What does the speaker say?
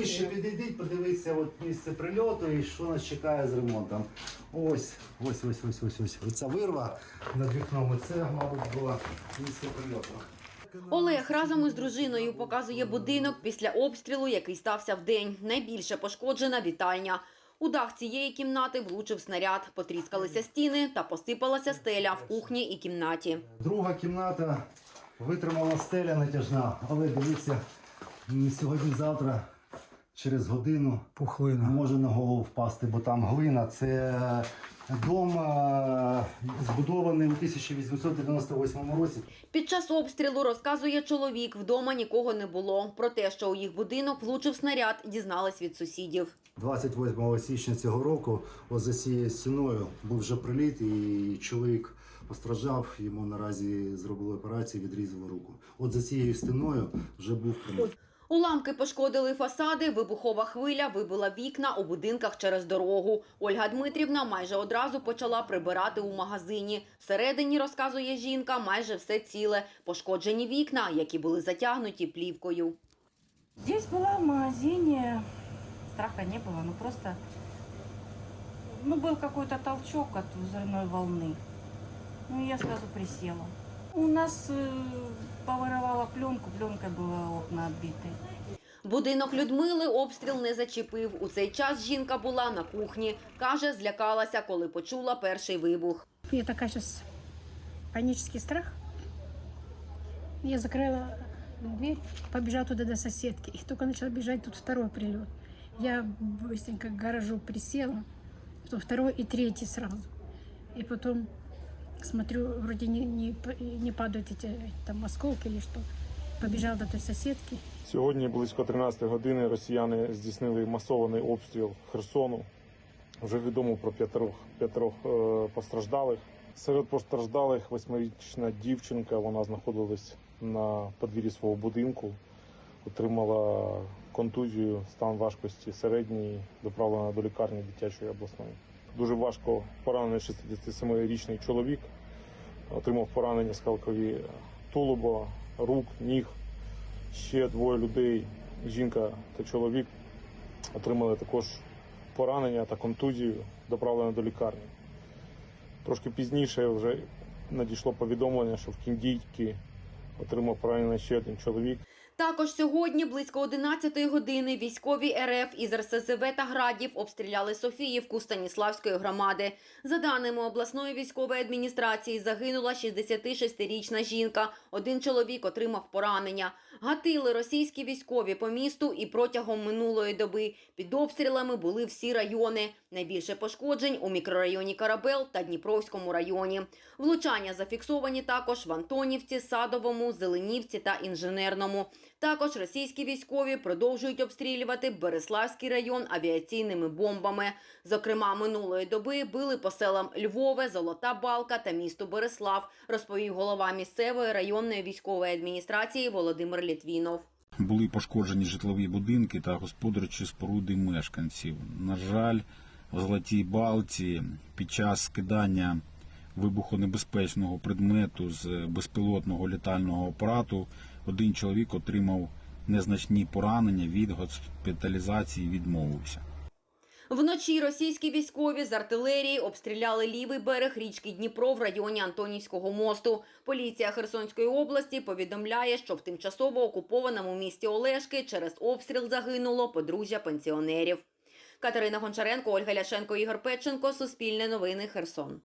Вище підійдіть, подивіться от місце прильоту і що нас чекає з ремонтом. Ось, ось, ось, ось, ось, ось. Оця вирва над вікном. Це, мабуть, було місце прильоту. Олег разом із дружиною показує будинок після обстрілу, який стався вдень. Найбільше пошкоджена вітальня. У дах цієї кімнати влучив снаряд, потріскалися стіни та посипалася стеля в кухні і кімнаті. Друга кімната витримала стеля натяжна, але дивіться, сьогодні-завтра, через годину, Пухлина. може на голову впасти, бо там глина. Це дом е, збудований у 1898 році. Під час обстрілу розказує чоловік, вдома нікого не було. Про те, що у їх будинок влучив снаряд, дізнались від сусідів. 28 січня цього року ось за цією стіною був вже приліт, і чоловік постраждав. Йому наразі зробили операцію, відрізали руку. От за цією стіною вже був приліт. Уламки пошкодили фасади, вибухова хвиля вибила вікна у будинках через дорогу. Ольга Дмитрівна майже одразу почала прибирати у магазині. Всередині, розказує жінка, майже все ціле. Пошкоджені вікна, які були затягнуті плівкою. Здесь была в магазине, страха не было, ну просто, ну был какой-то толчок от взрывной волны. Ну и я сразу присела. У нас э, повырывала пленку, пленкой было окна отбиты. Будинок Людмили обстріл не зачепив. У цей час жінка була на кухні. Каже, злякалася, коли почула перший вибух. Мне такая сейчас панический страх. Я закрыла дверь, побежала туда до соседки. И только начала бежать, тут второй прилет. Я быстренько к гаражу присела, потом второй и третий сразу. И потом смотрю, вроде не, не, не падают эти там осколки или что. Побежала до той соседки. Сьогодні близько 13 години росіяни здійснили масований обстріл Херсону. Вже відомо про п'ятерох, п'ятерох е, постраждалих. Серед постраждалих восьмирічна дівчинка. Вона знаходилась на подвір'ї свого будинку, отримала контузію, стан важкості середній, доправлена до лікарні дитячої обласної. Дуже важко поранений 67-річний чоловік. Отримав поранення скалкові тулуба, рук, ніг. Ще двоє людей, жінка та чоловік, отримали також поранення та контузію, доправлені до лікарні. Трошки пізніше вже надійшло повідомлення, що в Кіндійці отримав поранення ще один чоловік. Також сьогодні, близько 11 години, військові РФ із РСЗВ та Градів обстріляли Софіївку Станіславської громади. За даними обласної військової адміністрації, загинула 66-річна жінка. Один чоловік отримав поранення. Гатили російські військові по місту і протягом минулої доби. Під обстрілами були всі райони. Найбільше пошкоджень у мікрорайоні Карабел та Дніпровському районі. Влучання зафіксовані також в Антонівці, Садовому, Зеленівці та Інженерному. Також російські військові продовжують обстрілювати Береславський район авіаційними бомбами. Зокрема, минулої доби били по селам Львове, Золота Балка та місто Береслав, розповів голова місцевої районної військової адміністрації Володимир Літвінов. Були пошкоджені житлові будинки та господарчі споруди мешканців. На жаль, в Золотій Балці під час скидання вибухонебезпечного предмету з безпілотного літального апарату один чоловік отримав незначні поранення від госпіталізації відмовився. Вночі російські військові з артилерії обстріляли лівий берег річки Дніпро в районі Антонівського мосту. Поліція Херсонської області повідомляє, що в тимчасово окупованому місті Олешки через обстріл загинуло подружжя пенсіонерів. Катерина Гончаренко, Ольга Ляшенко, Ігор Петченко. Суспільне новини. Херсон.